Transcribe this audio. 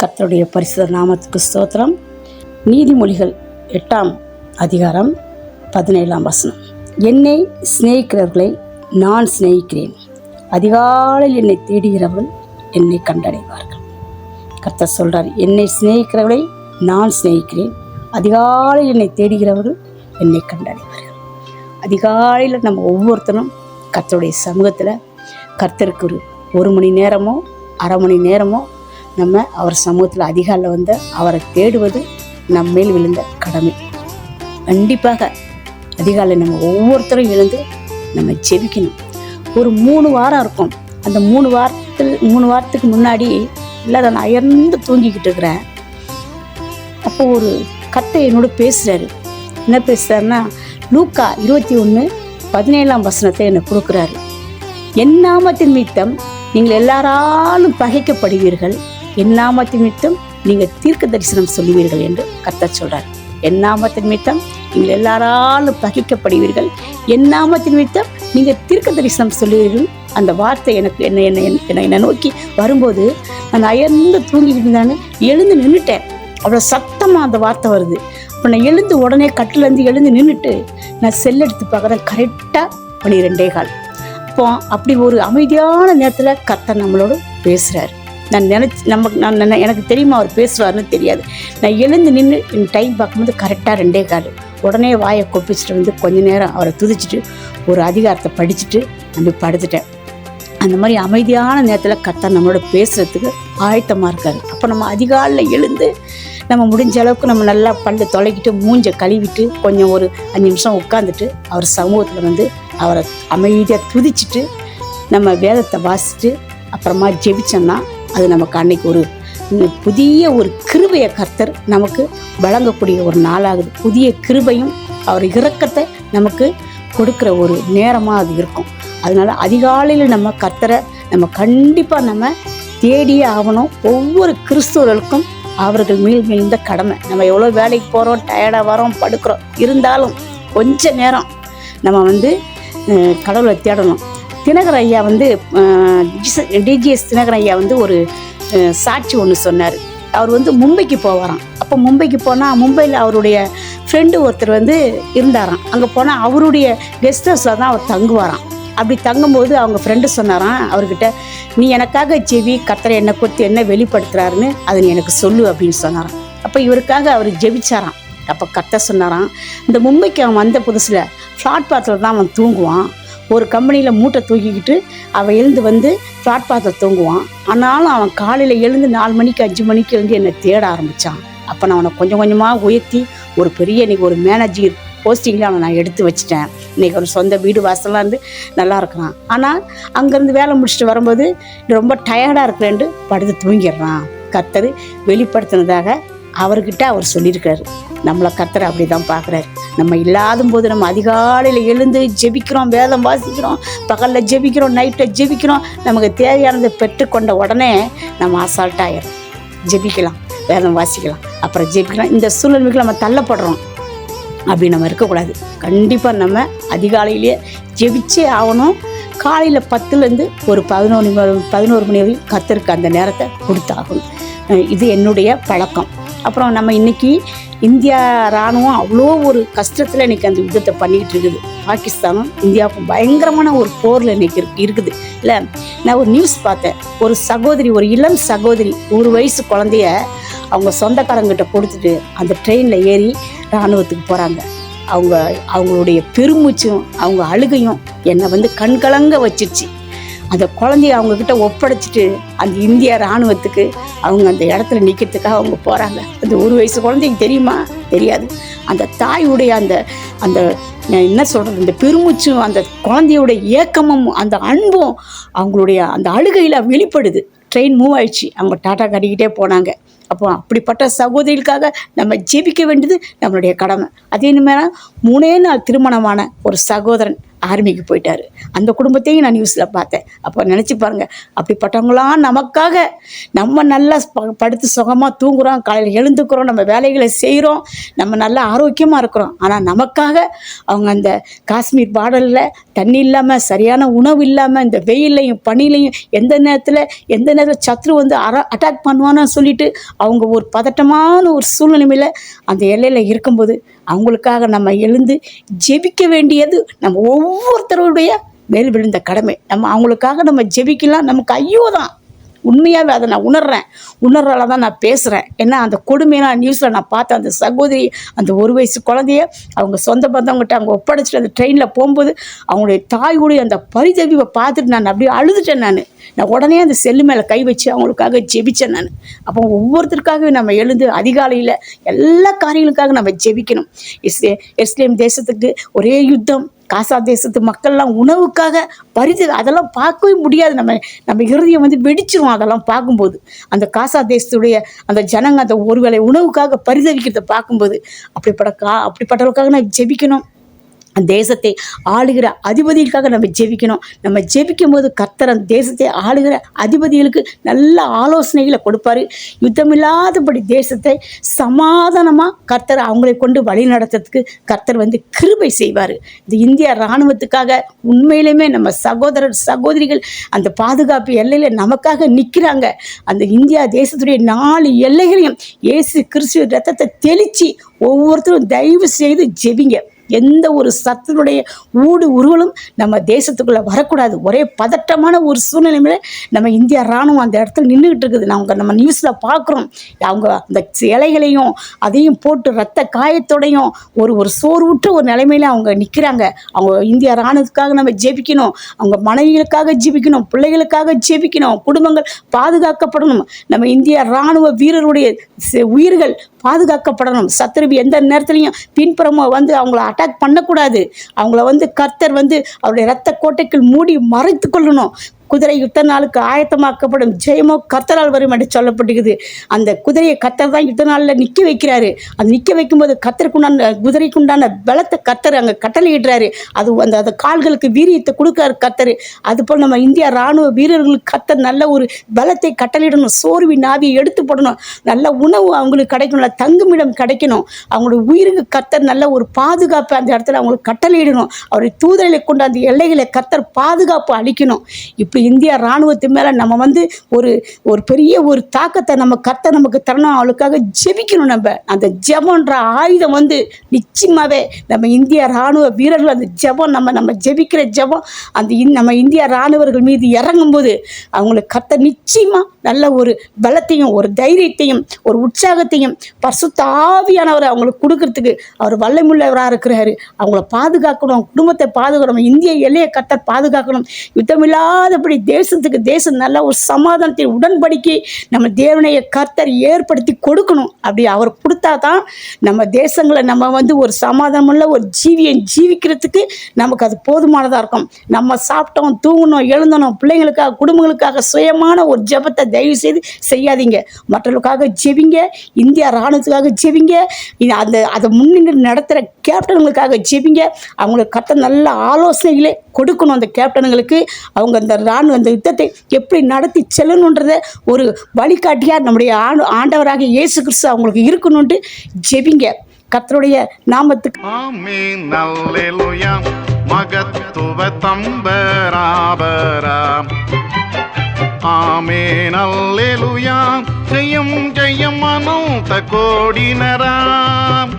கர்த்தருடைய பரிசுத நாமத்துக்கு ஸ்தோத்திரம். நீதிமொழிகள் எட்டாம் அதிகாரம் பதினேழாம் வசனம். என்னை சிநேகிக்கிறவர்களை நான் சிநேகிக்கிறேன். அதிகாலையில் என்னை தேடுகிறவர்கள் என்னை கண்டடைவார்கள். கர்த்தர் சொல்கிறார் என்னை சிநேகிக்கிறவர்களை நான் சிநேகிக்கிறேன். அதிகாலையில் என்னை தேடுகிறவர்கள் என்னை கண்டடைவார்கள். அதிகாலையில் நம்ம ஒவ்வொருத்தரும் கர்த்தருடைய சமூகத்தில் கர்த்தருக்கு ஒரு ஒரு மணி நேரமோ அரை மணி நேரமோ நம்ம அவர் சமூகத்தில் அதிகாரில் வந்து அவரை தேடுவது நம்ம மேல் விழுந்த கடமை. கண்டிப்பாக அதிகாலை நம்ம ஒவ்வொருத்தரும் எழுந்து நம்ம ஜெபிக்கணும். ஒரு மூணு வாரம் இருக்கும். அந்த மூணு வாரத்தில் மூணு வாரத்துக்கு முன்னாடி இல்லை நான் அயர்ந்து தூங்கிக்கிட்டு இருக்கிறேன். அப்போ ஒரு கத்தை என்னோட பேசுகிறாரு என்ன பேசுகிறாருன்னா லூக்கா இருபத்தி ஒன்று பதினேழாம் வசனத்தை எனக்கு கொடுக்குறாரு. என் நாமத்தின் நீங்கள் எல்லாராலும் பகைக்கப்படுவீர்கள். என் நாமத்தின் நிமித்தம் நீங்கள் தீர்க்க தரிசனம் சொல்லுவீர்கள் என்று கத்தர் சொல்கிறார் என் நாமத்தின் நிமித்தம் நீங்கள் எல்லாராலும் பகிக்கப்படுவீர்கள். என் நாமத்தின் நிமித்தம் நீங்கள் தீர்க்க தரிசனம் சொல்லுவீர்கள். அந்த வார்த்தை எனக்கு என்ன என்ன என்னை என்னை நோக்கி வரும்போது நான் அயர்ந்து தூங்கிட்டு இருந்தான்னு எழுந்து நின்றுட்டேன். அவ்வளோ சத்தமாக அந்த வார்த்தை வருது. இப்போ நான் எழுந்து உடனே கட்டிலேருந்து எழுந்து நின்றுட்டு நான் செல் எடுத்து பார்க்குறேன். கரெக்டாக பன்னிரெண்டே கால். அப்போ அப்படி ஒரு அமைதியான நேரத்தில் கத்தை நம்மளோட பேசுகிறாரு நான் நினச்சி நம்ம நான் எனக்கு தெரியுமா அவர் பேசுவாருன்னு தெரியாது. நான் எழுந்து நின்று என் டைம் பார்க்கும்போது கரெக்டாக ரெண்டே கால். உடனே வாயை கொப்பிச்சிட்டு வந்து கொஞ்ச நேரம் அவரை துதிச்சிட்டு ஒரு அதிகாரத்தை படிச்சுட்டு நம்ம படுத்துட்டேன். அந்த மாதிரி அமைதியான நேரத்தில் கர்த்தர் நம்மளோட பேசுகிறதுக்கு ஆயத்தமாக இருக்காரு. அப்போ நம்ம அதிகாலையில் எழுந்து நம்ம முடிஞ்ச அளவுக்கு நம்ம நல்லா பல்லு தொலைக்கிட்டு மூஞ்சை கழுவிட்டு கொஞ்சம் ஒரு அஞ்சு நிமிஷம் உட்காந்துட்டு அவர் சமூகத்தில் வந்து அவரை அமைதியாக துதிச்சிட்டு நம்ம வேதத்தை வாசித்து அப்புறமா ஜெபிச்சோன்னா அது நமக்கு அன்னைக்கு ஒரு புதிய ஒரு கிருபையை கர்த்தர் நமக்கு வழங்கக்கூடிய ஒரு நாளாகுது. புதிய கிருபையும் அவர் இரக்கத்தை நமக்கு கொடுக்குற ஒரு நேரமாக அது இருக்கும். அதனால அதிகாலையில் நம்ம கர்த்தரை நம்ம கண்டிப்பாக நம்ம தேடியே ஆகணும். ஒவ்வொரு கிறிஸ்துவர்களுக்கும் அவர்கள் மீள் மிகுந்த கடமை. நம்ம எவ்வளோ வேலைக்கு போகிறோம் டயர்டாக வரோம் படுக்கிறோம் இருந்தாலும் கொஞ்ச நேரம் நம்ம வந்து கடவுளை தேடணும். தினகர் ஐயா வந்து டிஜிஎஸ் தினகர் ஐயா வந்து ஒரு சாட்சி ஒன்று சொன்னார். அவர் வந்து மும்பைக்கு போவாராம். அப்போ மும்பைக்கு போனால் மும்பையில் அவருடைய ஃப்ரெண்டு ஒருத்தர் வந்து இருந்தாராம். அங்கே போனால் அவருடைய கெஸ்ட் ஹவுஸில் தான் அவர் தங்குவாராம். அப்படி தங்கும்போது அவங்க ஃப்ரெண்டு சொன்னாராம் அவர்கிட்ட நீ எனக்காக ஜெவி கத்தரை என்ன கொடுத்து என்ன வெளிப்படுத்துறாருன்னு அதை நீ எனக்கு சொல்லு அப்படின்னு சொன்னாராம். அப்போ இவருக்காக அவர் ஜெபிச்சாராம். அப்போ கத்த சொன்னாராம் இந்த மும்பைக்கு அவன் வந்த புதுசில் பிளாட்பாத்தில் தான் அவன் தூங்குவான். ஒரு கம்பெனியில் மூட்டை தூக்கிக்கிட்டு அவன் எழுந்து வந்து பிளாட்பாத்தில் தூங்குவான். ஆனாலும் அவன் காலையில் எழுந்து நாலு மணிக்கு அஞ்சு மணிக்கு எழுந்து என்னை தேட ஆரம்பித்தான் அப்போ நான் அவனை கொஞ்சம் கொஞ்சமாக உயர்த்தி ஒரு பெரிய இன்னைக்கு ஒரு மேனேஜர் போஸ்டிங்கில் அவனை நான் எடுத்து வச்சிட்டேன். இன்றைக்கி ஒரு சொந்த வீடு வாசல்லாம் இருந்து நல்லா இருக்கிறான். ஆனால் அங்கேருந்து வேலை முடிச்சுட்டு வரும்போது ரொம்ப டயர்டாக இருக்கிறேன்ட்டு படுத்து தூங்கிடுறான். கத்தர் வெளிப்படுத்தினதாக அவர்கிட்ட அவர் சொல்லியிருக்காரு. நம்மளை கத்துற அப்படி தான் பார்க்குறாரு. நம்ம இல்லாத போது நம்ம அதிகாலையில் எழுந்து ஜெபிக்கிறோம் வேதம் வாசிக்கிறோம் பகலில் ஜெபிக்கிறோம் நைட்டில் ஜெபிக்கிறோம். நமக்கு தேவையானதை பெற்றுக்கொண்ட உடனே நம்ம அசால்ட்டாயிரும் ஜெபிக்கலாம் வேதம் வாசிக்கலாம் அப்புறம் ஜெபிக்கலாம். இந்த சூழ்நிலைக்கு நம்ம தள்ளப்படுறோம். அப்படி நம்ம இருக்கக்கூடாது. கண்டிப்பாக நம்ம அதிகாலையிலேயே ஜெபிச்சே ஆகணும். காலையில் பத்துலேருந்து ஒரு பதினொன்று மணி பதினோரு மணி வரையும் கத்தருக்கு அந்த நேரத்தை கொடுத்தாகணும். இது என்னுடைய பழக்கம். அப்புறம் நம்ம இன்னைக்கு இந்தியா இராணுவம் அவ்வளோ ஒரு கஷ்டத்தில் இன்னைக்கு அந்த யுத்தத்தை பண்ணிக்கிட்டு இருக்குது. பாகிஸ்தானும் இந்தியாவுக்கும் பயங்கரமான ஒரு போரில் இன்னைக்கு இருக்கு இருக்குது. இல்லை நான் ஒரு நியூஸ் பார்த்தேன். ஒரு சகோதரி ஒரு இளம் சகோதரி ஒரு வயசு குழந்தைய அவங்க சொந்தக்காரங்கிட்ட கொடுத்துட்டு அந்த ட்ரெயினில் ஏறி இராணுவத்துக்கு போகிறாங்க அவங்க அவங்களுடைய பெருமூச்சும் அவங்க அழுகையும் என்னை வந்து கண்கலங்க வச்சிருச்சு. அந்த குழந்தைய அவங்க கிட்ட ஒப்படைச்சிட்டு அந்த இந்திய இராணுவத்துக்கு அவங்க அந்த இடத்துல நிற்கிறதுக்காக அவங்க போகிறாங்க அந்த ஒரு வயசு குழந்தைக்கு தெரியுமா? தெரியாது. அந்த தாயுடைய அந்த அந்த நான் என்ன சொல்கிறது இந்த பெருமூச்சும் அந்த குழந்தையோட ஏக்கமும் அந்த அன்பும் அவங்களுடைய அந்த அழுகையில் வெளிப்படுது. ட்ரெயின் மூவ் ஆயிடுச்சு. அவங்க டாட்டா கட்டிக்கிட்டே போனாங்க. அப்போ அப்படிப்பட்ட சகோதரிகளுக்காக நம்ம ஜெபிக்க வேண்டியது நம்மளுடைய கடமை. அதே மாதிரி மூணே நாள் திருமணமான ஒரு சகோதரன் ஆர்மிக்கு போயிட்டார். அந்த குடும்பத்தையும் நான் நியூஸில் பார்த்தேன். அப்போ நினச்சி பாருங்கள் அப்படிப்பட்டவங்களாம் நமக்காக நம்ம நல்லா ப- படுத்து சுகமாக தூங்குகிறோம் காலையில் எழுந்துக்கிறோம் நம்ம வேலைகளை செய்கிறோம் நம்ம நல்லா ஆரோக்கியமாக இருக்கிறோம். ஆனால் நமக்காக அவங்க அந்த காஷ்மீர் பாடலில் தண்ணி இல்லாமல் சரியான உணவு இல்லாமல் இந்த வெயிலையும் பனிலையும் எந்த நேரத்தில் எந்த நேரத்தில் சத்ரு வந்து அர அட்டாக் பண்ணுவான்னு சொல்லிட்டு அவங்க ஒரு பதட்டமான ஒரு சூழ்நிலைமையில் அந்த எல்லையில் இருக்கும்போது அவங்களுக்காக நம்ம எழுந்து ஜெபிக்க வேண்டியது நம்ம ஒவ்வொருத்தருடைய மேல் விழுந்த கடமை. நம்ம அவங்களுக்காக நம்ம ஜெபிக்கலாம் நமக்கு ஐயோ தான். உண்மையாகவே அதை நான் உணர்றேன். உணர்றால தான் நான் பேசுகிறேன் ஏன்னா அந்த கொடுமையான நியூஸில் நான் பார்த்தேன் அந்த சகோதரி அந்த ஒரு வயசு குழந்தைய அவங்க சொந்த பந்தவங்ககிட்ட அவங்க ஒப்படைச்சிட்டு அந்த ட்ரெயினில் போகும்போது அவங்களுடைய தாயோடைய அந்த பரிதவிவை பார்த்துட்டு நான் அப்படியே அழுதுட்டேன் நான். நான் உடனே அந்த செல்லு மேலே கை வச்சு அவங்களுக்காக ஜெபிச்சேன் நான். அப்போ ஒவ்வொருத்தருக்காகவே நம்ம எழுந்து அதிகாலையில் எல்லா காரியங்களுக்காக நம்ம ஜெபிக்கணும். இஸ்லே இஸ்லேம் தேசத்துக்கு ஒரே யுத்தம். காசா தேசத்து மக்கள்லாம் உணவுக்காக பரிது அதெல்லாம் பார்க்கவே முடியாது. நம்ம நம்ம இறுதியை வந்து வெடிச்சிரும் அதெல்லாம் பார்க்கும்போது. அந்த காசா தேசத்துடைய அந்த ஜனங்க அந்த ஒருவேளை உணவுக்காக பரிதவிக்கிறத பார்க்கும்போது அப்படிப்பட்ட கா அப்படிப்பட்டவர்களுக்காக நான் ஜெபிக்கணும். தேசத்தை ஆளுகிற அதிபதிகளுக்காக நம்ம ஜெபிக்கணும். நம்ம ஜெபிக்கும் போது கர்த்தர் அந்த தேசத்தை ஆளுகிற அதிபதிகளுக்கு நல்ல ஆலோசனைகளை கொடுப்பாரு. யுத்தமில்லாதபடி தேசத்தை சமாதானமாக கர்த்தர் அவங்களை கொண்டு வழி நடத்துறதுக்கு கர்த்தர் வந்து கிருபை செய்வார். இந்த இந்திய இராணுவத்துக்காக உண்மையிலுமே நம்ம சகோதரர் சகோதரிகள் அந்த பாதுகாப்பு எல்லையில் நமக்காக நிற்கிறாங்க அந்த இந்தியா தேசத்துடைய நாலு எல்லைகளையும் இயேசு கிறிஸ்துவ ரத்தத்தை தெளித்து ஒவ்வொருத்தரும் தயவு செய்து ஜெபிங்க. எந்த ஒரு சத்துனுடைய ஊடு உருவலும் நம்ம தேசத்துக்குள்ளே வரக்கூடாது. ஒரே பதட்டமான ஒரு சூழ்நிலையில நம்ம இந்தியா ராணுவம் அந்த இடத்துல நின்றுக்கிட்டு இருக்குது. நாங்கள் நம்ம நியூஸில் பார்க்குறோம் அவங்க அந்த இலைகளையும் அதையும் போட்டு ரத்த காயத்தோடையும் ஒரு ஒரு சோர்வுற்ற ஒரு நிலைமையில அவங்க நிற்கிறாங்க அவங்க இந்தியா ராணுவத்துக்காக நம்ம ஜெபிக்கணும். அவங்க மனைவிகளுக்காக ஜெபிக்கணும். பிள்ளைகளுக்காக ஜெபிக்கணும். குடும்பங்கள் பாதுகாக்கப்படணும். நம்ம இந்திய ராணுவ வீரருடைய உயிர்கள் பாதுகாக்கப்படணும். சத்ருவி எந்த நேரத்துலையும் பின்புறமாக வந்து அவங்கள அட்டாக் பண்ணக்கூடாது. அவங்கள வந்து கர்த்தர் வந்து அவருடைய ரத்த கோட்டைக்குள் மூடி மறைத்து கொள்ளணும். குதிரை யுத்த நாளுக்கு ஆயத்தமாக்கப்படும் ஜெயமோ கத்தரால் வரும் என்று சொல்லப்பட்டுக்குது அந்த குதிரையை கத்தர் தான் யுத்த நாளில் நிற்க வைக்கிறாரு. அது நிற்க வைக்கும்போது கத்தருக்குண்டான குதிரைக்குண்டான பலத்தை கத்தர் அங்கே கட்டளையிடுறாரு அது அந்த அந்த கால்களுக்கு வீரியத்தை கொடுக்காரு கத்தர் அதுபோல் நம்ம இந்தியா ராணுவ வீரர்களுக்கு கத்தர் நல்ல ஒரு பலத்தை கட்டளையிடணும். சோர்வி நாவியை எடுத்து போடணும். நல்ல உணவு அவங்களுக்கு கிடைக்கணும். நல்ல தங்குமிடம் கிடைக்கணும். அவங்களுடைய உயிருக்கு கத்தர் நல்ல ஒரு பாதுகாப்பு அந்த இடத்துல அவங்களுக்கு கட்டளையிடணும். அவருடைய தூதர்களை கொண்டு அந்த எல்லைகளை கத்தர் பாதுகாப்பு அளிக்கணும். இப்போ இந்தியா இராணுவத்து மேலே நம்ம வந்து ஒரு ஒரு பெரிய ஒரு தாக்கத்தை நம்ம கத்தை நமக்கு தரணும் அவளுக்காக ஜெபிக்கணும் நம்ம. அந்த ஜெபன்ற ஆயுதம் வந்து நிச்சயமாகவே நம்ம இந்திய இராணுவ வீரர்கள் அந்த ஜெபம் நம்ம நம்ம ஜெபிக்கிற ஜெபம் அந்த இந் நம்ம இந்திய இராணுவர்கள் மீது இறங்கும்போது அவங்களுக்கு கத்தை நிச்சயமாக நல்ல ஒரு பலத்தையும் ஒரு தைரியத்தையும் ஒரு உற்சாகத்தையும் பரிசுத்த அவங்களுக்கு கொடுக்கறதுக்கு அவர் வல்லமுள்ளவராக இருக்கிறாரு. அவங்கள பாதுகாக்கணும் குடும்பத்தை பாதுகாக்கணும் இந்திய எல்லையை கட்ட பாதுகாக்கணும். யுத்தமில்லாதபடி தேசத்துக்கு தேசம் நல்ல ஒரு சமாதானத்தை உடன்படிக்கை நம்ம தேவனைய கர்த்தர் ஏற்படுத்தி கொடுக்கணும். அப்படி அவர் கொடுத்தா தான் நம்ம தேசங்களை நம்ம வந்து ஒரு சமாதானமுள்ள ஒரு ஜீவியை ஜீவிக்கிறதுக்கு நமக்கு அது போதுமானதாக இருக்கும். நம்ம சாப்பிட்டோம் தூங்கணும் எழுந்தணும் பிள்ளைங்களுக்காக குடும்பங்களுக்காக சுயமான ஒரு ஜெபத்தை தயவு செய்து செய்யாதீங்க. மற்றவர்களுக்காக ஜெபிங்க. இந்தியா இராணுவத்துக்காக ஜெபிங்க. அந்த அதை முன்னின்று நடத்துகிற கேப்டனுங்களுக்காக ஜெபிங்க. அவங்களுக்கு கத்த நல்ல ஆலோசனைகளே கொடுக்கணும் அந்த கேப்டனுங்களுக்கு அவங்க அந்த ராணுவ அந்த யுத்தத்தை எப்படி நடத்தி செல்லணுன்றத ஒரு வழிகாட்டியாக நம்முடைய ஆண்டவராக இயேசு கிறிஸ்து அவங்களுக்கு இருக்கணுன்ட்டு ஜெபிங்க. கத்தருடைய நாமத்துக்கு மகத்துவ தம்பராபராம். ஆமே அல்லேலூயா. ஜெயம் ஜெயம் அனந்த கோடினராம்.